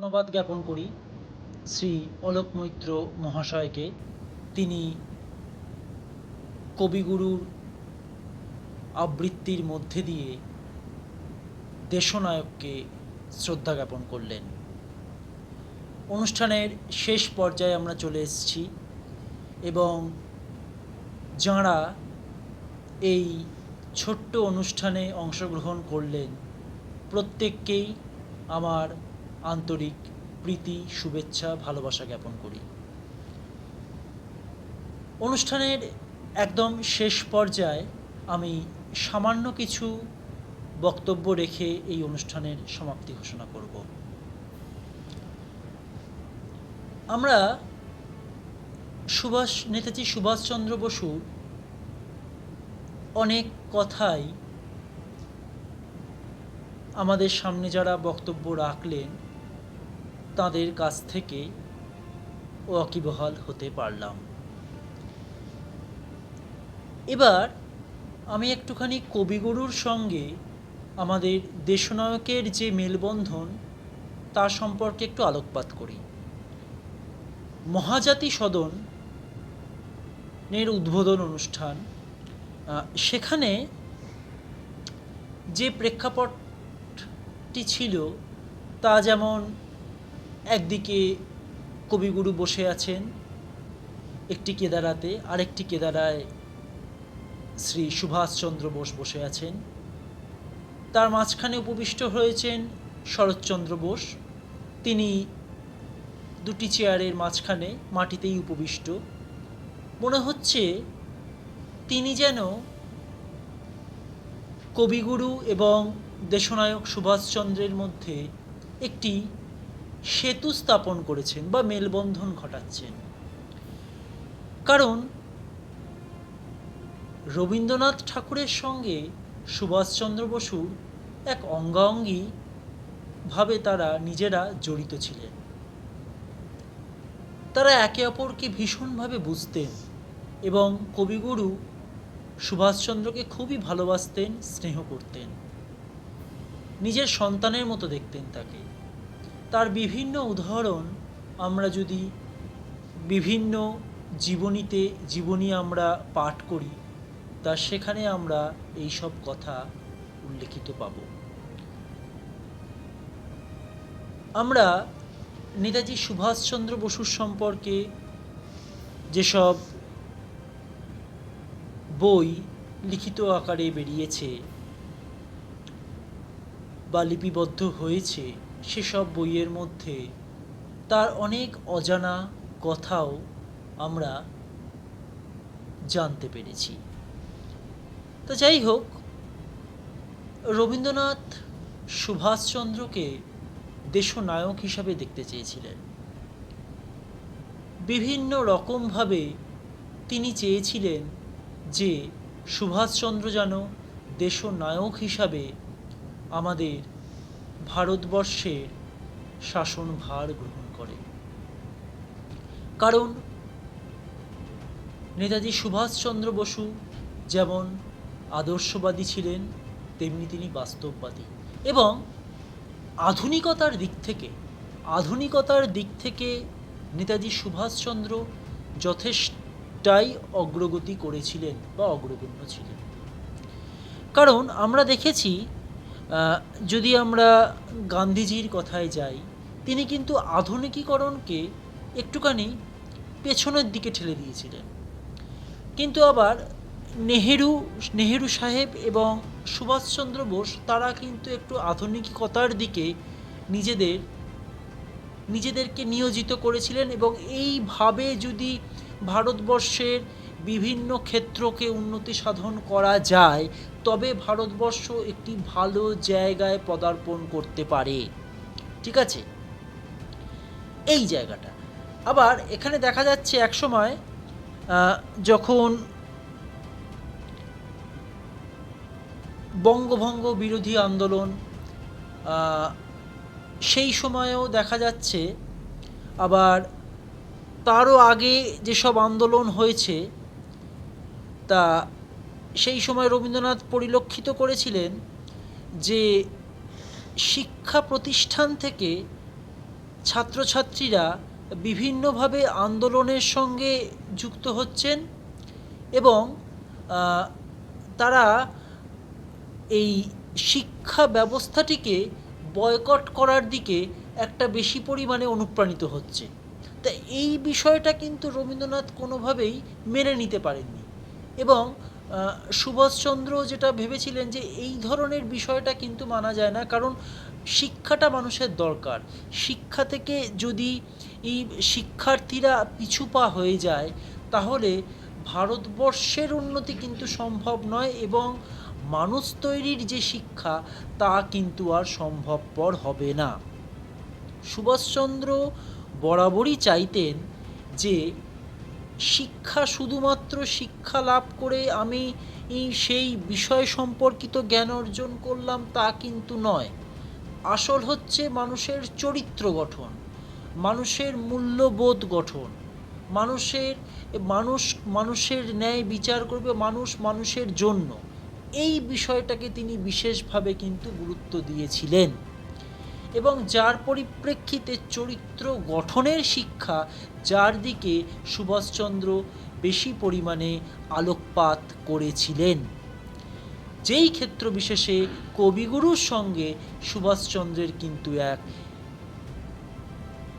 ধন্যবাদ জ্ঞাপন করি শ্রী অলোক মৈত্র মহাশয়কে। তিনি কবিগুরুর আবৃত্তির মধ্যে দিয়ে দেশনায়ককে শ্রদ্ধা জ্ঞাপন করলেন। অনুষ্ঠানের শেষ পর্যায়ে আমরা চলে এসেছি এবং যাঁরা এই ছোট্ট অনুষ্ঠানে অংশগ্রহণ করলেন, প্রত্যেককেই আমার আন্তরিক প্রীতি, শুভেচ্ছা, ভালোবাসা জ্ঞাপন করি। অনুষ্ঠানের একদম শেষ পর্যায়ে আমি সামান্য কিছু বক্তব্য রেখে এই অনুষ্ঠানের সমাপ্তি ঘোষণা করব। আমরা সুভাষ, নেতাজি সুভাষচন্দ্র বসু অনেক কথাই আমাদের সামনে যারা বক্তব্য রাখলেন তাদের কাছ থেকে ওয়াকিবহাল হতে পারলাম। এবার আমি একটুখানি কবিগুরুর সঙ্গে আমাদের দেশনায়কের যে মেলবন্ধন তার সম্পর্কে একটু আলোকপাত করি। মহাজাতি সদন এর উদ্বোধন অনুষ্ঠান সেখানে যে প্রেক্ষাপটটি ছিল, তা যেমন একদিকে কবিগুরু বসে আছেন, একটি কেদারাতে, আরেকটি কেদারায় শ্রী সুভাষচন্দ্র বোস বসে আছেন। তার মাঝখানে উপবিষ্ট হয়েছেন শরৎচন্দ্র বোস। তিনি দুটি চেয়ারের মাঝখানে মাটিতেই উপবিষ্ট। মনে হচ্ছে তিনি যেন কবিগুরু এবং দেশনায়ক সুভাষচন্দ্রের মধ্যে একটি সেতু স্থাপন করেছেন বা মেলবন্ধন ঘটাচ্ছেন। কারণ রবীন্দ্রনাথ ঠাকুরের সঙ্গে সুভাষচন্দ্র বসুর এক অঙ্গাঙ্গী ভাবে তারা নিজেরা জড়িত ছিলেন। তারা একে অপরকে ভীষণভাবে বুঝতেন এবং কবিগুরু সুভাষচন্দ্রকে খুবই ভালোবাসতেন, স্নেহ করতেন। নিজের সন্তানের মতো দেখতেন তাকে। তার বিভিন্ন উদাহরণ আমরা যদি বিভিন্ন জীবনীতে জীবনী আমরা পাঠ করি, তা সেখানে আমরা এই সব কথা উল্লেখিত পাব। আমরা নেতাজি সুভাষচন্দ্র বসুর সম্পর্কে যেসব বই লিখিত আকারে বেরিয়েছে বা লিপিবদ্ধ হয়েছে সেসব বইয়ের মধ্যে তার অনেক অজানা কথাও আমরা জানতে পেরেছি। তো যাই হোক, রবীন্দ্রনাথ সুভাষচন্দ্রকে দেশনায়ক হিসাবে দেখতে চেয়েছিলেন। বিভিন্ন রকমভাবে তিনি চেয়েছিলেন যে সুভাষচন্দ্র যেন দেশনায়ক হিসাবে আমাদের ভারতবর্ষের শাসনভার গ্রহণ করে। কারণ নেতাজি সুভাষচন্দ্র বসু যেমন আদর্শবাদী ছিলেন, তেমনি তিনি বাস্তববাদী। এবং আধুনিকতার দিক থেকে, আধুনিকতার দিক থেকে নেতাজি সুভাষচন্দ্র যথেষ্টটাই অগ্রগতি করেছিলেন বা অগ্রগণ্য ছিলেন। কারণ আমরা দেখেছি যদি আমরা গান্ধীজির কথায় যাই, তিনি কিন্তু আধুনিকীকরণকে একটুখানি পেছনের দিকে ঠেলে দিয়েছিলেন। কিন্তু আবার নেহেরু নেহেরু সাহেব এবং সুভাষচন্দ্র বোস, তারা কিন্তু একটু আধুনিকতার দিকে নিজেদের, নিজেদেরকে নিয়োজিত করেছিলেন এবং এইভাবে যদি ভারতবর্ষের বিভিন্ন ক্ষেত্রকে উন্নতি সাধন করা যায় তবে ভারতবর্ষ একটি ভালো জায়গায় পদার্পণ করতে পারে। ঠিক আছে? এই জায়গাটা। আবার এখানে দেখা যাচ্ছে একসময় যখন বঙ্গভঙ্গ বিরোধী আন্দোলন সেই সময়েও দেখা যাচ্ছে, আবার তারও আগে যেসব আন্দোলন হয়েছে, তা সেই সময় রবীন্দ্রনাথ পরিলক্ষিত করেছিলেন যে শিক্ষা প্রতিষ্ঠান থেকে ছাত্রছাত্রীরা বিভিন্নভাবে আন্দোলনের সঙ্গে যুক্ত হচ্ছেন এবং তারা এই শিক্ষা ব্যবস্থাটিকে বয়কট করার দিকে একটা বেশি পরিমাণে অনুপ্রাণিত হচ্ছে। তা এই বিষয়টা কিন্তু রবীন্দ্রনাথ কোনোভাবেই মেনে নিতে পারেননি। এবং সুভাষচন্দ্র যেটা ভেবেছিলেন যে এই ধরনের বিষয়টা কিন্তু মানা যায় না, কারণ শিক্ষাটা মানুষের দরকার। শিক্ষা থেকে যদি এই শিক্ষার্থীরা পিছুপা হয়ে যায়, তাহলে ভারতবর্ষের উন্নতি কিন্তু সম্ভব নয় এবং মানুষ তৈরির যে শিক্ষা, তা কিন্তু আর সম্ভবপর হবে না। সুভাষচন্দ্র বরাবরই চাইতেন যে শিক্ষা শুধুমাত্র শিক্ষা লাভ করে আমি সেই বিষয় সম্পর্কিত জ্ঞান অর্জন করলাম তা কিন্তু নয়। আসল হচ্ছে মানুষের চরিত্র গঠন, মানুষের মূল্যবোধ গঠন, মানুষের, মানুষ, মানুষের ন্যায় বিচার করবে মানুষ মানুষের জন্য। এই বিষয়টাকে তিনি বিশেষভাবে কিন্তু গুরুত্ব দিয়েছিলেন। এবং যার পরিপ্রেক্ষিতে চরিত্র গঠনের শিক্ষা, যার দিকে সুভাষচন্দ্র বেশি পরিমাণে আলোকপাত করেছিলেন। যেই ক্ষেত্র বিশেষে কবিগুরুর সঙ্গে সুভাষচন্দ্রের কিন্তু এক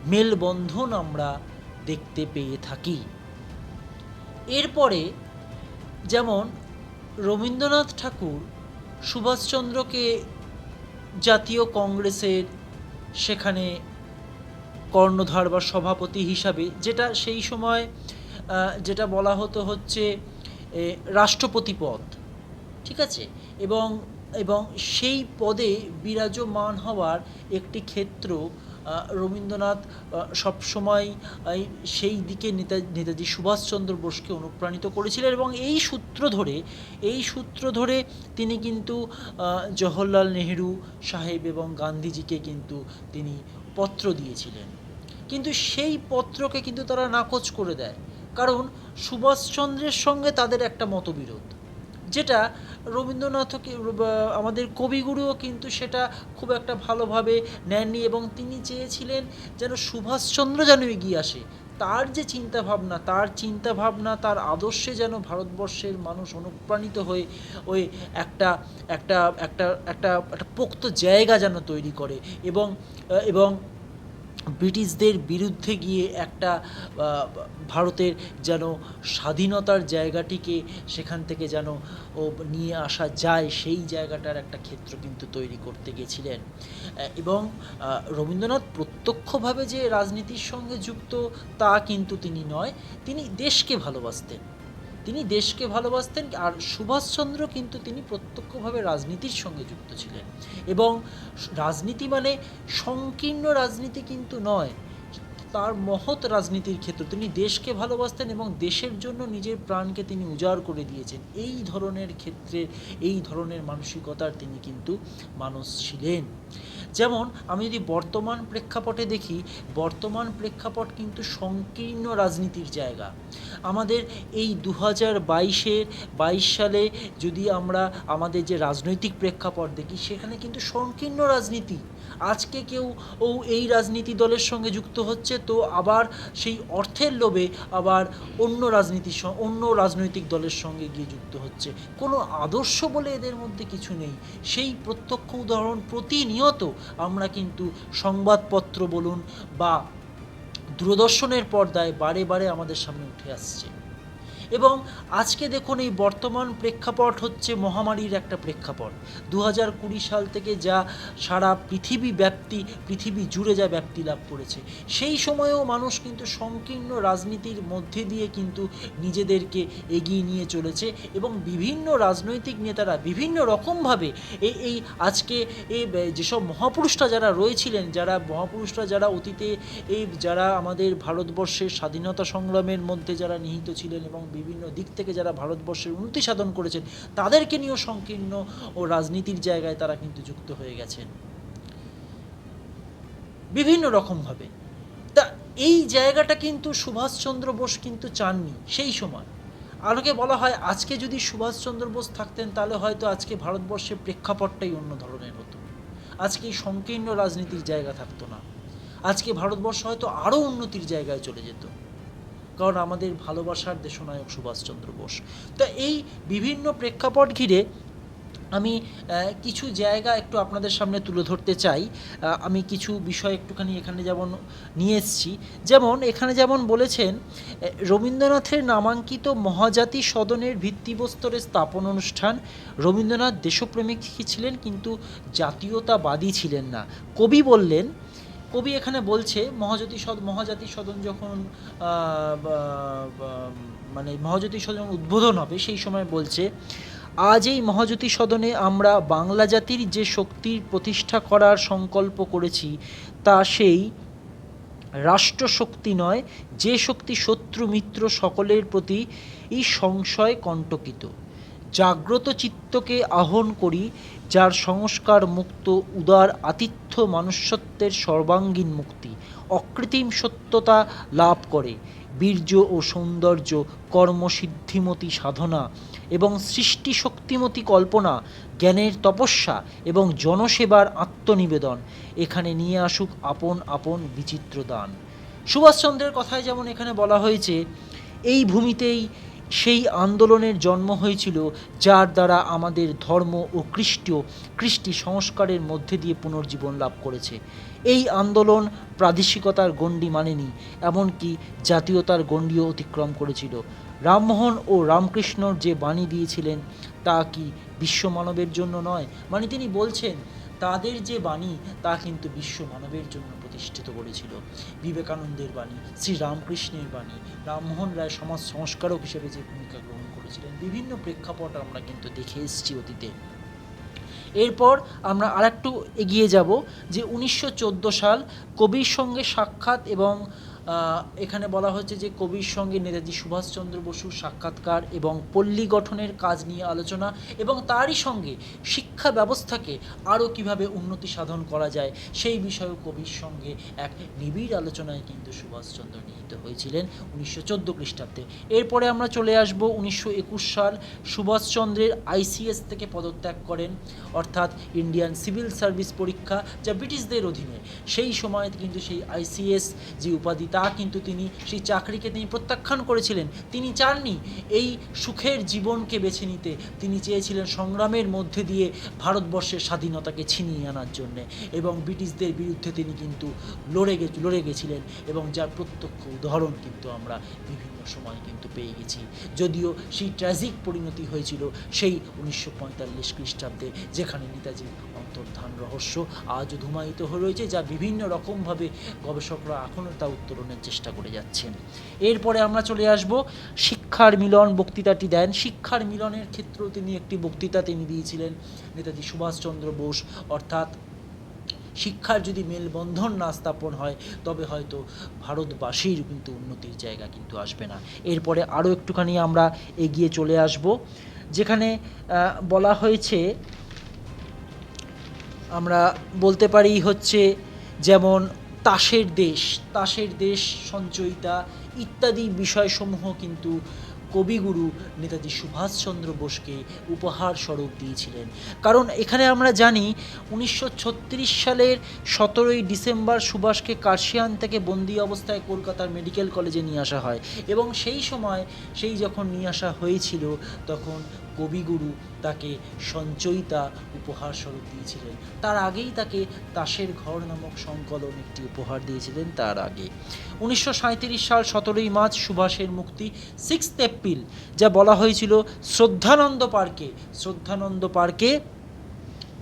মেলবন্ধন আমরা দেখতে পেয়ে থাকি। এরপরে যেমন রবীন্দ্রনাথ ঠাকুর সুভাষচন্দ্রকে জাতীয় কংগ্রেসের সেখানে কর্ণধার বা সভাপতি হিসাবে যেটা সেই সময় যেটা বলা হতো হচ্ছে রাষ্ট্রপতি পদ, ঠিক আছে? এবং এবং সেই পদে বিরাজমান হওয়ার একটি ক্ষেত্র রবীন্দ্রনাথ সবসময় সেই দিকে নেতা, নেতাজি সুভাষচন্দ্র বোসকে অনুপ্রাণিত করেছিলেন এবং এই সূত্র ধরে, এই সূত্র ধরে তিনি কিন্তু জওহরলাল নেহেরু সাহেব এবং গান্ধীজিকে কিন্তু তিনি পত্র দিয়েছিলেন। কিন্তু সেই পত্রকে কিন্তু তারা নাকচ করে দেয়। কারণ সুভাষচন্দ্রের সঙ্গে তাদের একটা মতবিরোধ, যেটা রবীন্দ্রনাথকে বা আমাদের কবিগুরুও কিন্তু সেটা খুব একটা ভালোভাবে নেননি এবং তিনি চেয়েছিলেন যেন সুভাষচন্দ্র যেন এগিয়ে আসে। তার যে চিন্তাভাবনা, তার চিন্তাভাবনা, তার আদর্শে যেন ভারতবর্ষের মানুষ অনুপ্রাণিত হয়ে ওই একটা একটা একটা একটা একটা পোক্ত জায়গা যেন তৈরি করে এবং এবং ব্রিটিশদের বিরুদ্ধে গিয়ে একটা ভারতের যেন স্বাধীনতার জায়গাটিকে সেখান থেকে যেন ও নিয়ে আসা যায়, সেই জায়গাটার একটা ক্ষেত্র কিন্তু তৈরি করতে গেছিলেন। এবং রবীন্দ্রনাথ প্রত্যক্ষভাবে যে রাজনীতির সঙ্গে যুক্ত তা কিন্তু তিনি নয়, তিনি দেশকে ভালোবাসতেন। তিনি দেশকে ভালোবাসতেন আর সুভাষচন্দ্র কিন্তু তিনি প্রত্যক্ষভাবে রাজনীতির সঙ্গে যুক্ত ছিলেন। এবং রাজনীতি মানে সংকীর্ণ রাজনীতি কিন্তু নয় তার মহৎ রাজনীতির ক্ষেত্র তিনি দেশকে ভালোবাসতেন এবং দেশের জন্য নিজের প্রাণকে তিনি উজাড় করে দিয়েছেন। এই ধরনের ক্ষেত্রে, এই ধরনের মানসিকতার তিনি কিন্তু মানুষ ছিলেন। যেমন, আমি যদি বর্তমান প্রেক্ষাপটে দেখি, বর্তমান প্রেক্ষাপট কিন্তু সংকীর্ণ রাজনীতির জায়গা। আমাদের এই দু হাজার বাইশের, বাইশ সালে যদি আমরা আমাদের যে রাজনৈতিক প্রেক্ষাপট দেখি, সেখানে কিন্তু সংকীর্ণ রাজনীতি আজকে কেউ ও এই রাজনীতি দলের সঙ্গে যুক্ত হচ্ছে, তো আবার সেই অর্থের লোভে আবার অন্য রাজনীতির অন্য রাজনৈতিক দলের সঙ্গে গিয়ে যুক্ত হচ্ছে। কোনো আদর্শ বলে এদের মধ্যে কিছু নেই। সেই প্রত্যক্ষ উদাহরণ প্রতিনিয়ত আমরা কিন্তু সংবাদপত্র বলুন বা দূরদর্শনের পর্দায় বারে বারে আমাদের সামনে উঠে আসছে। এবং আজকে দেখুন এই বর্তমান প্রেক্ষাপট হচ্ছে মহামারীর একটা প্রেক্ষাপট। দু হাজার কুড়ি সাল থেকে যা সারা পৃথিবী ব্যাপ্তি, পৃথিবী জুড়ে যা ব্যাপ্তি লাভ করেছে, সেই সময়েও মানুষ কিন্তু সংকীর্ণ রাজনীতির মধ্যে দিয়ে কিন্তু নিজেদেরকে এগিয়ে নিয়ে চলেছে এবং বিভিন্ন রাজনৈতিক নেতারা বিভিন্ন রকমভাবে এই এই আজকে এই যেসব মহাপুরুষরা যারা রয়েছিলেন, যারা মহাপুরুষরা যারা অতীতে এই যারা আমাদের ভারতবর্ষের স্বাধীনতা সংগ্রামের মধ্যে যারা নিহিত ছিলেন এবং বিভিন্ন দিক থেকে যারা ভারতবর্ষের উন্নতি সাধন করেছেন, তাদেরকে নিয়েও সংকীর্ণ ও রাজনীতির জায়গায় তারা কিন্তু যুক্ত হয়ে গেছেন। বিভিন্ন রকমভাবে। তা এই জায়গাটা কিন্তু সুভাষচন্দ্র বোস কিন্তু চাননি, সেই সময়। আলোকে বলা হয়, আজকে যদি সুভাষচন্দ্র বোস থাকতেন, তাহলে হয়তো আজকে ভারতবর্ষের প্রেক্ষাপটটাই অন্য ধরনের হতো। আজকে এই সংকীর্ণ রাজনীতির জায়গা থাকতো না। আজকে ভারতবর্ষ হয়তো আরও উন্নতির জায়গায় চলে যেত। কারণ আমাদের ভালোবাসার দেশনায়ক সুভাষচন্দ্র বোস। তো এই বিভিন্ন প্রেক্ষাপট ঘিরে আমি কিছু জায়গা একটু আপনাদের সামনে তুলে ধরতে চাই। আমি কিছু বিষয় একটুখানি এখানে যেমন নিয়ে এসেছি। যেমন এখানে যেমন বলেছেন রবীন্দ্রনাথের নামাঙ্কিত মহাজাতি সদনের ভিত্তিবস্তরে স্থাপন অনুষ্ঠান। রবীন্দ্রনাথ দেশপ্রেমিক ছিলেন, কিন্তু জাতীয়তাবাদী ছিলেন না। কবি বললেন কবি এখানে বলছে মহাজাতি সদ মহাজাতি সদন যখন মানে মহাজ্যোতি সদন উদ্বোধন হবে, সেই সময় বলছে, আজ এই মহাজ্যোতি সদনে আমরা বাংলা জাতির যে শক্তির প্রতিষ্ঠা করার সংকল্প করেছি, তা সেই রাষ্ট্রশক্তি নয়, যে শক্তি শত্রু, মিত্র সকলের প্রতি এই সংশয় কণ্টকিত। জাগ্রত চিত্তকে আহ্বান করি যার সংস্কার মুক্ত, উদার, আতিথ্য মানুষ্যত্বের সর্বাঙ্গীন মুক্তি, অকৃত্রিম সত্যতা লাভ করে। বীর্য ও সৌন্দর্য, কর্মসিদ্ধিমতী সাধনা এবং সৃষ্টি শক্তিমতী কল্পনা, জ্ঞানের তপস্যা এবং জনসেবার আত্মনিবেদন। এখানে নিয়ে আসুক আপন আপন বিচিত্র দান। সুভাষচন্দ্রের কথায় যেমন এখানে বলা হয়েছে, এই ভূমিতেই সেই আন্দোলনের জন্ম হয়েছিল যার দ্বারা আমাদের ধর্ম ও খ্রিস্টীয় কৃষ্টি সংস্কারের মধ্যে দিয়ে পুনর্জীবন লাভ করেছে। এই আন্দোলন প্রাদেশিকতার গণ্ডি মানেনি, এমনকি জাতীয়তার গণ্ডিও অতিক্রম করেছিল। রামমোহন ও রামকৃষ্ণর যে বাণী দিয়েছিলেন, তা কি বিশ্ব মানবের জন্য নয়? মানে তিনি বলছেন, তাদের যে বাণী, তা কিন্তু বিশ্ব মানবের জন্য প্রতিষ্ঠিত করেছিল। বিবেকানন্দের বাণী শ্রী রামকৃষ্ণের বাণী, রামমোহন রায় সমাজ সংস্কারক হিসেবে যে ভূমিকা গ্রহণ করেছিলেন, বিভিন্ন প্রেক্ষাপট আমরা কিন্তু দেখে এসেছি অতীতে। এরপর আমরা আরেকটু এগিয়ে যাব যে উনিশশো চোদ্দ সাল কবির সঙ্গে সাক্ষাৎ এবং এখানে বলা হচ্ছে যে কবির সঙ্গে নেতাজি সুভাষচন্দ্র বসুর সাক্ষাৎকার এবং পল্লী গঠনের কাজ নিয়ে আলোচনা এবং তারই সঙ্গে শিক্ষা ব্যবস্থাকে আরও কীভাবে উন্নতি সাধন করা যায় সেই বিষয়েও কবির সঙ্গে এক নিবিড় আলোচনায় কিন্তু সুভাষচন্দ্র নিহিত হয়েছিলেন উনিশশো চোদ্দ খ্রিস্টাব্দে। এরপরে আমরা চলে আসব উনিশশো একুশ সাল সুভাষচন্দ্রের আইসিএস থেকে পদত্যাগ করেন, অর্থাৎ ইন্ডিয়ান সিভিল সার্ভিস পরীক্ষা যা ব্রিটিশদের অধীনে। সেই সময় কিন্তু সেই আইসিএস যে উপাধি, তা কিন্তু তিনি সেই চাকরিকে তিনি প্রত্যাখ্যান করেছিলেন। তিনি চাননি এই সুখের জীবনকে বেছে নিতে। তিনি চেয়েছিলেন সংগ্রামের মধ্যে দিয়ে ভারতবর্ষের স্বাধীনতাকে ছিনিয়ে আনার জন্যে এবং ব্রিটিশদের বিরুদ্ধে তিনি কিন্তু লড়ে গে, লড়ে গেছিলেন এবং যার প্রত্যক্ষ উদাহরণ কিন্তু আমরা বিভিন্ন সময় কিন্তু পেয়ে গেছি। যদিও সেই ট্র্যাজিক পরিণতি হয়েছিল সেই উনিশশো পঁয়তাল্লিশ খ্রিস্টাব্দে যেখানে নেতাজির অন্তর্ধান রহস্য আজ ধুমায়িত হয়ে রয়েছে, যা বিভিন্ন রকমভাবে গবেষকরা এখনও তা উত্তরণের চেষ্টা করে যাচ্ছেন। এরপরে আমরা চলে আসব, শিক্ষার মিলন বক্তৃতাটি দেন। শিক্ষার মিলনের ক্ষেত্রেও তিনি একটি বক্তৃতা তিনি দিয়েছিলেন, নেতাজি সুভাষচন্দ্র বোস। অর্থাৎ শিক্ষার যদি মেলবন্ধন না স্থাপন হয়, তবে হয়তো ভারতবাসীর কিন্তু উন্নতির জায়গা কিন্তু আসবে না। এরপরে আরও একটুখানি আমরা এগিয়ে চলে আসব, যেখানে বলা হয়েছে আমরা বলতে পারি হচ্ছে যেমন তাসের দেশ তাসের দেশ সঞ্চয়িতা ইত্যাদি বিষয়সমূহ কিন্তু কবিগুরু নেতাজি সুভাষচন্দ্র বোসকে উপহার স্বরূপ দিয়েছিলেন। কারণ এখানে আমরা জানি উনিশশো ছত্রিশ সালের সতেরোই ডিসেম্বর সুভাষকে কার্শিয়ান থেকে বন্দি অবস্থায় কলকাতার মেডিকেল কলেজে নিয়ে আসা হয় এবং সেই সময়, সেই যখন নিয়ে আসা হয়েছিল, তখন কবিগুরু তাকে সঞ্চয়িতা উপহার স্বরূপ দিয়েছিলেন। তার আগেই তাকে তাসের ঘর নামক সংকলন একটি উপহার দিয়েছিলেন তার আগে। উনিশশো সাঁইত্রিশ সাল সতেরোই মার্চ সুভাষের মুক্তি সিক্স এপ্রিল, যা বলা হয়েছিল শ্রদ্ধানন্দ পার্কে। শ্রদ্ধানন্দ পার্কে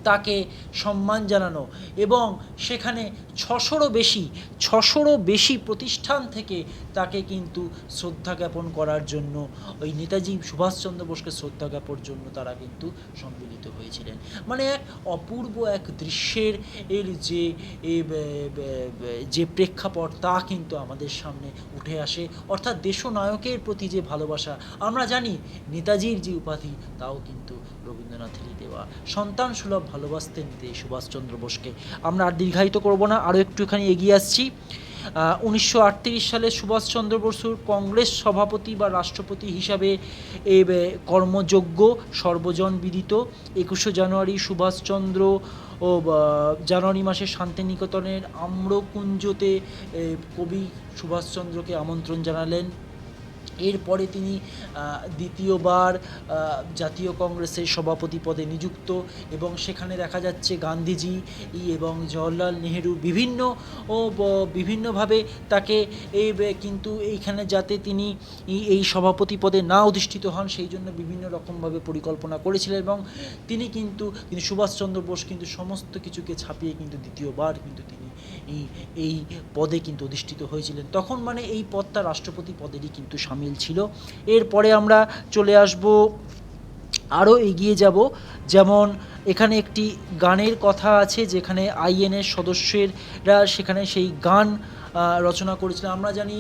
তাকে সম্মান জানানো এবং সেখানে ছশোরও বেশি ছশোরও বেশি প্রতিষ্ঠান থেকে তাকে কিন্তু শ্রদ্ধা জ্ঞাপন করার জন্য ওই নেতাজি সুভাষচন্দ্র বোসকে শ্রদ্ধা জ্ঞাপন জন্য তারা কিন্তু সম্মিলিত হয়েছিলেন। মানে এক অপূর্ব এক দৃশ্যের এর যে যে প্রেক্ষাপট তা কিন্তু আমাদের সামনে উঠে আসে। অর্থাৎ দেশনায়কের প্রতি যে ভালোবাসা, আমরা জানি নেতাজির যে উপাধি তাও কিন্তু রবীন্দ্রনাথেরই দেওয়া। সন্তান সুলভ ভালোবাসতেন তে সুভাষচন্দ্র বোসকে। আমরা আর দীর্ঘায়িত করব না, আরও একটুখানি এগিয়ে আসছি। উনিশশো আটত্রিশ সালে সুভাষচন্দ্র বসুর কংগ্রেস সভাপতি বা রাষ্ট্রপতি হিসাবে এ কর্মযোগ্য, সর্বজন বিদিত। একুশে জানুয়ারি সুভাষচন্দ্র ও জানুয়ারি মাসে শান্তিনিকেতনের আম্রকুঞ্জতে কবি সুভাষচন্দ্রকে আমন্ত্রণ জানালেন। এরপরে তিনি দ্বিতীয়বার জাতীয় কংগ্রেসের সভাপতি পদে নিযুক্ত এবং সেখানে দেখা যাচ্ছে গান্ধীজি এবং জওহরলাল নেহেরু বিভিন্ন, ও বিভিন্নভাবে তাকে এই কিন্তু এইখানে যাতে তিনি এই সভাপতি পদে না অধিষ্ঠিত হন, সেই জন্য বিভিন্ন রকমভাবে পরিকল্পনা করেছিলেন এবং তিনি কিন্তু কিন্তু সুভাষচন্দ্র বোস কিন্তু সমস্ত কিছুকে ছাপিয়ে কিন্তু দ্বিতীয়বার কিন্তু তিনি এই এই পদে কিন্তু অধিষ্ঠিত হয়েছিলেন। তখন মানে এই পদটা রাষ্ট্রপতি পদেরই কিন্তু সামিল ছিল। এরপরে আমরা চলে আসব আরও এগিয়ে যাব। যেমন এখানে একটি গানের কথা আছে, যেখানে আইএনএর সদস্যেরা সেখানে সেই গান রচনা করেছিলেন। আমরা জানি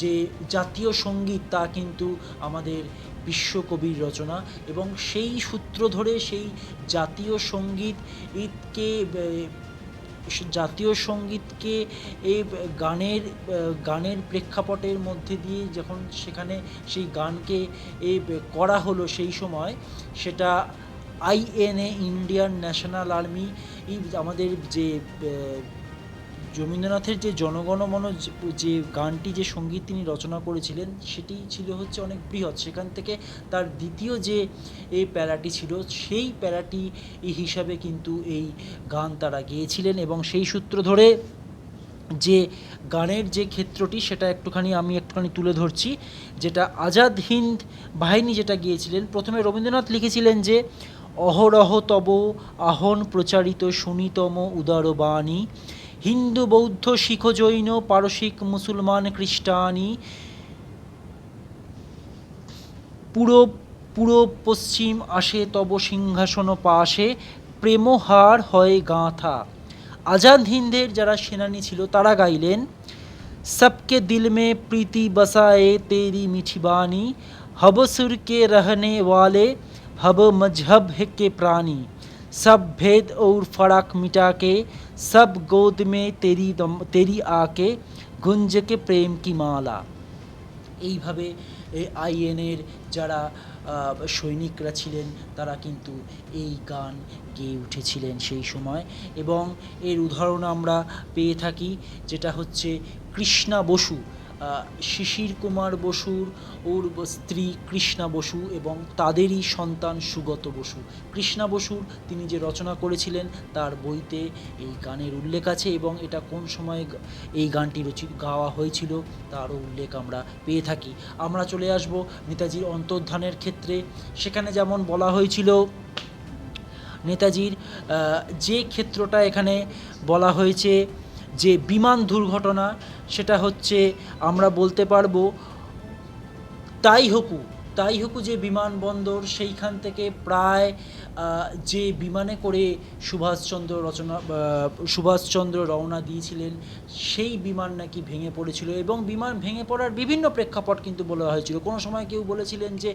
যে জাতীয় সংগীত তা কিন্তু আমাদের বিশ্বকবির রচনা এবং সেই সূত্র ধরে সেই জাতীয় সংগীত ঈদকে জাতীয় সঙ্গীতকে এই গানের গানের প্রেক্ষাপটের মধ্যে দিয়ে যখন সেখানে সেই গানকে এই করা হলো সেই সময়, সেটা আইএনএ, ইন্ডিয়ান ন্যাশনাল আর্মি আমাদের যে রবীন্দ্রনাথের যে জনগণমন, যে- গানটি, যে সংগীত তিনি রচনা করেছিলেন, সেটি ছিল হচ্ছে অনেক বৃহৎ। সেখান থেকে তার দ্বিতীয় যে এই প্যারাটি ছিল, সেই প্যারাটি হিসাবে কিন্তু এই গান তারা গেয়েছিলেন এবং সেই সূত্র ধরে যে গানের যে ক্ষেত্রটি, সেটা একটুখানি আমি একটুখানি তুলে ধরছি। যেটা আজাদ হিন্দ বাহিনী যেটা গিয়েছিলেন, প্রথমে রবীন্দ্রনাথ লিখেছিলেন যে, অহরহ তব আহন প্রচারিত সুনিতম উদার বাণী হিন্দু, বৌদ্ধ, শিখ, জৈন, পারসিক, মুসলমান, খ্রিস্টানি, পুরো পুরো পশ্চিম আসে তব সিংহাসন পাশে, প্রেমহার হয় গাঁথা। আজাদ হিন্দের যারা সেনানি ছিল, তারা গাইলেন, সবকে দিল মে প্রীতি বসায়ে তেরি মিঠি বাণী, হব সুরকে রহনে ওয়ালে, হব মজহব কে প্রাণী। सब भेद और फर्क मिटा के सब गोद में तेरी दम तेरी आके गुंज के प्रेम की माला এইভাবে আইএনের যারা আহ, সৈনিকরা ছিলেন তারা কিন্তু এই গান গেয়ে উঠেছিলেন সেই সময় এবং এর উদাহরণ আমরা পেয়ে থাকি যেটা হচ্ছে কৃষ্ণা বসু আহ, শিশির কুমার বসুর, ওর স্ত্রী কৃষ্ণা বসু এবং তাদেরই সন্তান সুগত বসু। কৃষ্ণা বসুর তিনি যে রচনা করেছিলেন, তার বইতে এই গানের উল্লেখ আছে এবং এটা কোন সময় এই গানটি রচিত গাওয়া হয়েছিল, তারও উল্লেখ আমরা পেয়ে থাকি। আমরা চলে আসব নেতাজির অন্তর্ধানের ক্ষেত্রে। সেখানে যেমন বলা হয়েছিল, নেতাজির যে ক্ষেত্রটা এখানে বলা হয়েছে যে বিমান দুর্ঘটনা সেটা হচ্ছে আমরা বলতে পারব তাই হকু তাই হকু যে বিমানবন্দর সেইখান থেকে প্রায় যে বিমানে করে সুভাষচন্দ্র রচনা সুভাষচন্দ্র রওনা দিয়েছিলেন সেই বিমান নাকি ভেঙে পড়েছিল এবং বিমান ভেঙে পড়ার বিভিন্ন প্রেক্ষাপট কিন্তু বলা হয়েছিল। কোনো সময় কেউ বলেছিলেন যে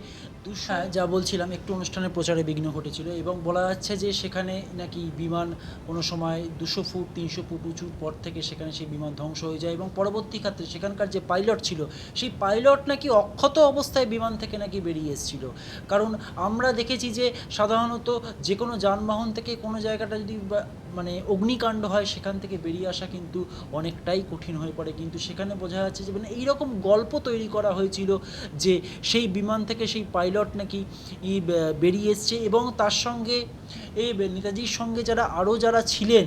দুশো হ্যাঁ, যা বলছিলাম একটু অনুষ্ঠানের প্রচারে বিঘ্ন ঘটেছিল এবং বলা যাচ্ছে যে সেখানে নাকি বিমান কোনো সময় দুশো ফুট তিনশো ফুট উঁচুর পর থেকে সেখানে সেই বিমান ধ্বংস হয়ে যায় এবং পরবর্তী ক্ষেত্রে সেখানকার যে পাইলট ছিল সেই পাইলট নাকি অক্ষত অবস্থায় বিমান থেকে নাকি বেরিয়ে এসেছিল। কারণ আমরা দেখেছি যে সাধারণত যে কোনো যানবাহন থেকে কোনো জায়গাটা যদি মানে অগ্নিকাণ্ড হয়, সেখান থেকে বেরিয়ে আসা কিন্তু অনেকটাই কঠিন হয়ে পড়ে। কিন্তু সেখানে বোঝা যাচ্ছে যে মানে এইরকম গল্প তৈরি করা হয়েছিল যে সেই বিমান থেকে সেই পাইলট নাকি বেরিয়ে এসছে এবং তার সঙ্গে এই নেতাজির সঙ্গে যারা আরও যারা ছিলেন,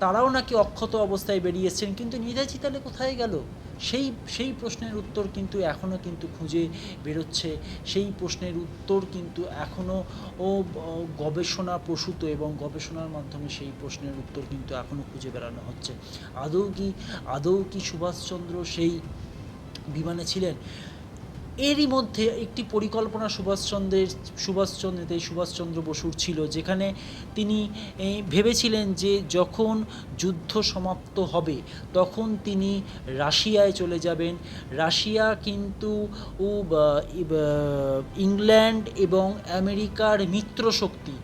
তারাও নাকি অক্ষত অবস্থায় বেরিয়ে এসছেন। কিন্তু নেতাজি তাহলে কোথায় গেল? সেই সেই প্রশ্নের উত্তর কিন্তু এখনও কিন্তু খুঁজে বেরোচ্ছে। সেই প্রশ্নের উত্তর কিন্তু এখনও ও গবেষণা প্রসূত এবং গবেষণার মাধ্যমে সেই প্রশ্নের উত্তর কিন্তু এখনও খুঁজে বেড়ানো হচ্ছে। আদৌ কি আদৌ কি সুভাষচন্দ্র সেই বিমানে ছিলেন? এরই মধ্যে একটি পরিকল্পনা সুভাষচন্দ্রের সুভাষচন্দ্র সুভাষচন্দ্র বসুর ছিল, যেখানে তিনি ভেবেছিলেন যে যখন যুদ্ধ সমাপ্ত হবে, তখন তিনি রাশিয়ায় চলে যাবেন। রাশিয়া কিন্তু ইংল্যান্ড এবং আমেরিকার মিত্র শক্তি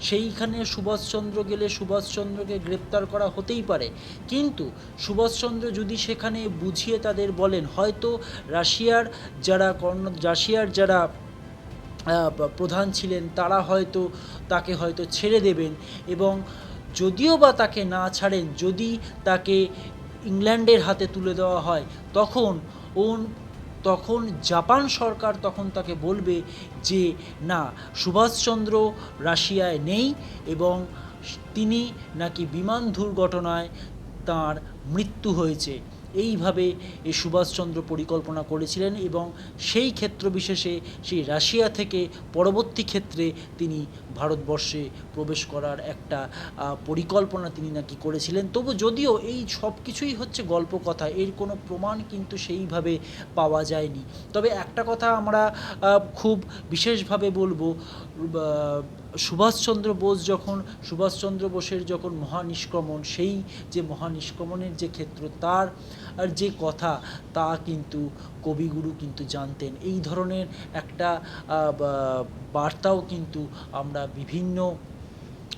সেইখানে সুভাষচন্দ্র গেলে সুভাষচন্দ্রকে গ্রেপ্তার করা হতেই পারে। কিন্তু সুভাষচন্দ্র যদি সেখানে বুঝিয়ে তাদের বলেন, হয়তো রাশিয়ার যারা কর্ণ, রাশিয়ার যারা প্রধান ছিলেন, তারা হয়তো তাকে হয়তো ছেড়ে দেবেন এবং যদিও বা তাকে না ছাড়েন, যদি তাকে ইংল্যান্ডের হাতে তুলে দেওয়া হয়, তখন ওন তখন জাপান সরকার তখন তাকে বলবে যে, না, সুভাষচন্দ্র রাশিয়ায় নেই এবং তিনি নাকি বিমান দুর্ঘটনায় তার মৃত্যু হয়েছে। এইভাবে এই সুভাষচন্দ্র পরিকল্পনা করেছিলেন এবং সেই ক্ষেত্র বিশেষে সেই রাশিয়া থেকে পরবর্তী ক্ষেত্রে তিনি ভারতবর্ষে প্রবেশ করার একটা পরিকল্পনা তিনি নাকি করেছিলেন। তবু যদিও এই সব কিছুই হচ্ছে গল্প কথা এর কোনো প্রমাণ কিন্তু সেইভাবে পাওয়া যায়নি। তবে একটা কথা আমরা খুব বিশেষভাবে বলব সুভাষচন্দ্র বোস যখন, সুভাষচন্দ্র বোসের যখন মহানিষ্ক্রমণ, সেই যে মহানিষ্ক্রমণের যে ক্ষেত্র, তার আর যে কথা, তা কিন্তু কবিগুরু কিন্তু জানতেন। এই ধরনের একটা বার্তাও কিন্তু আমরা বিভিন্ন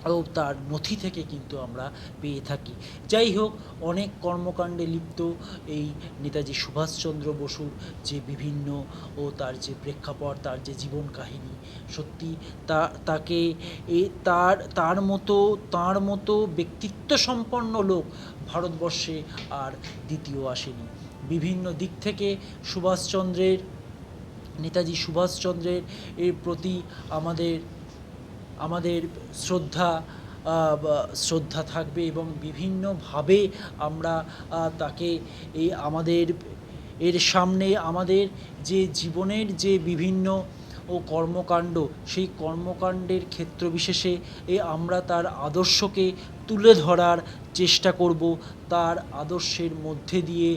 ও তার নথি থেকে কিন্তু আমরা পেয়ে থাকি। যাই হোক, অনেক কর্মকাণ্ডে লিপ্ত এই নেতাজি সুভাষচন্দ্র বসুর যে বিভিন্ন ও তার যে প্রেক্ষাপট, তার যে জীবন কাহিনী, সত্যি তা, তাকে এ, তার তার মতো তার মতো ব্যক্তিত্ব সম্পন্ন লোক ভারতবর্ষে আর দ্বিতীয় আসেনি। বিভিন্ন দিক থেকে সুভাষচন্দ্রের নেতাজি সুভাষচন্দ্রের এর প্রতি আমাদের আমাদের শ্রদ্ধা শ্রদ্ধা থাকবে এবং বিভিন্নভাবে আমরা তাকে এই আমাদের, এর সামনে আমাদের যে জীবনের যে বিভিন্ন, ও কর্মকাণ্ড, সেই কর্মকাণ্ডের ক্ষেত্র বিশেষে এ আমরা তার আদর্শকে তুলে ধরার চেষ্টা করব তার আদর্শের মধ্যে দিয়ে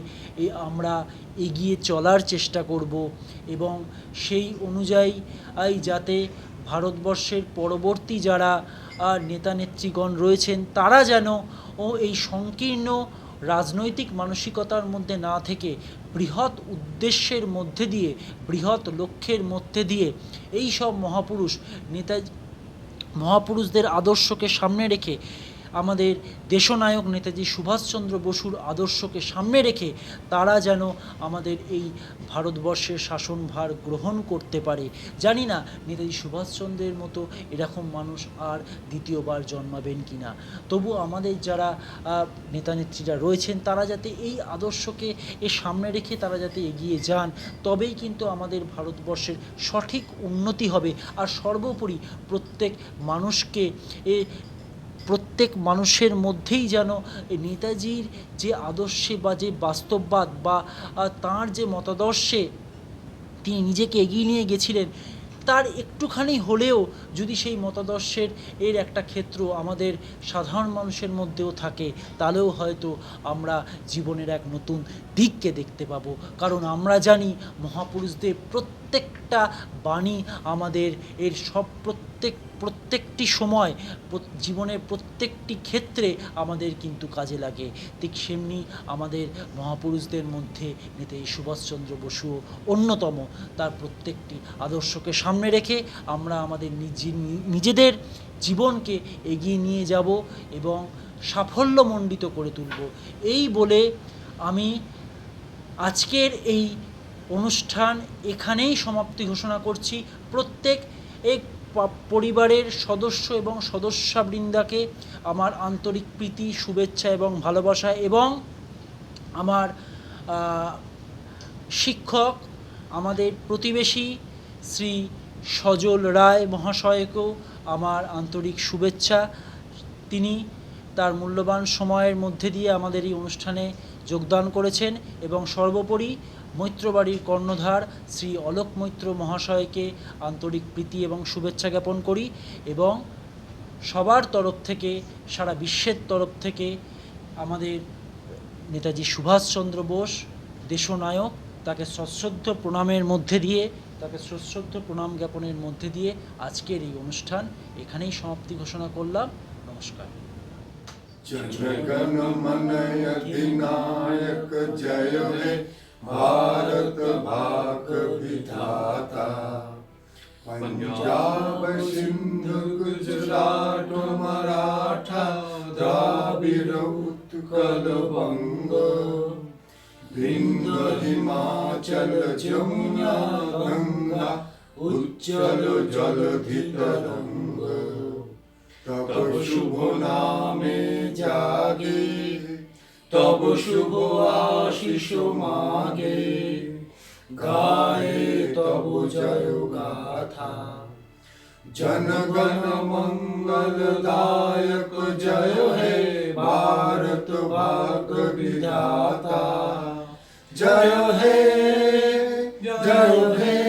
এ আমরা এগিয়ে চলার চেষ্টা করব এবং সেই অনুযায়ী যাতে ভারতবর্ষের পরবর্তী যারা নেতা নেত্রীগণ রয়েছেন, তারা যেন ও এই সংকীর্ণ রাজনৈতিক মানসিকতার মধ্যে না থেকে বৃহৎ উদ্দেশ্যের মধ্যে দিয়ে, বৃহৎ লক্ষ্যের মধ্যে দিয়ে এই সব মহাপুরুষ নেতা, মহাপুরুষদের আদর্শকে সামনে রেখে আমাদের দেশনায়ক নেতাজি সুভাষচন্দ্র বসুর আদর্শকে সামনে রেখে তারা যেন আমাদের এই ভারতবর্ষের শাসনভার গ্রহণ করতে পারে। জানি না নেতাজি সুভাষচন্দ্রের মতো এরকম মানুষ আর দ্বিতীয়বার জন্মাবেন কি না তবু আমাদের যারা নেতানেত্রীরা রয়েছেন, তারা যাতে এই আদর্শকে এর সামনে রেখে তারা যাতে এগিয়ে যান, তবেই কিন্তু আমাদের ভারতবর্ষের সঠিক উন্নতি হবে। আর সর্বোপরি প্রত্যেক মানুষকে এ প্রত্যেক মানুষের মধ্যেই যেন নেতাজির যে আদর্শে বা যে বাস্তববাদ বা তাঁর যে মতাদর্শে তিনি নিজেকে এগিয়ে নিয়ে গেছিলেন, তার একটুখানি হলেও যদি সেই মতাদর্শের এর একটা ক্ষেত্র আমাদের সাধারণ মানুষের মধ্যেও থাকে, তাহলেও হয়তো আমরা জীবনের এক নতুন দিককে দেখতে পাবো। কারণ আমরা জানি মহাপুরুষদের প্রত্যেকটা বাণী আমাদের এর সব প্রত্যেক প্রত্যেকটি সময় জীবনের প্রত্যেকটি ক্ষেত্রে আমাদের কিন্তু কাজে লাগে। ঠিক সেমনি আমাদের মহাপুরুষদের মধ্যে নেতাজি সুভাষচন্দ্র বসুও অন্যতম। তার প্রত্যেকটি আদর্শকে সামনে রেখে আমরা আমাদের নিজে- নিজেদের জীবনকে এগিয়ে নিয়ে যাব এবং সাফল্যমণ্ডিত করে তুলব। এই বলে আমি আজকের এই অনুষ্ঠান এখানেই সমাপ্তি ঘোষণা করছি। প্রত্যেক এক পরিবারের সদস্য এবং সদস্যবৃন্দাকে আমার আন্তরিক প্রীতি, শুভেচ্ছা এবং ভালোবাসা এবং আমার শিক্ষক, আমাদের প্রতিবেশী শ্রী সজল রায় মহাশয়কেও আমার আন্তরিক শুভেচ্ছা। তিনি তার মূল্যবান সময়ের মধ্যে দিয়ে আমাদের এই অনুষ্ঠানে যোগদান করেছেন এবং সর্বোপরি মৈত্রবাড়ির কর্ণধার শ্রী অলোক মৈত্র মহাশয়কে আন্তরিক প্রীতি এবং শুভেচ্ছা জ্ঞাপন করি এবং সবার তরফ থেকে, সারা বিশ্বের তরফ থেকে আমাদের নেতাজি সুভাষচন্দ্র বোস, দেশনায়ক, তাকে সশ্রদ্ধ প্রণামের মধ্যে দিয়ে, তাকে সশ্রদ্ধ প্রণাম জ্ঞাপনের মধ্যে দিয়ে আজকের এই অনুষ্ঠান এখানেই সমাপ্তি ঘোষণা করলাম। নমস্কার। জয় গণ মনয় জয় भारत भाग विधाता पंजाब सिंध गुजरात मराठा द्राविड उत्कल बंग विंध्य हिमाचल जमुना गंगा उच्चल जलधि तरंग तब शुभ नामे जागे। तब शुभ आशीष मागे। गाए तब जय गाथा। जन गण मंगल दायक जय हे भारत भाग विधाता। जय हे जय हे।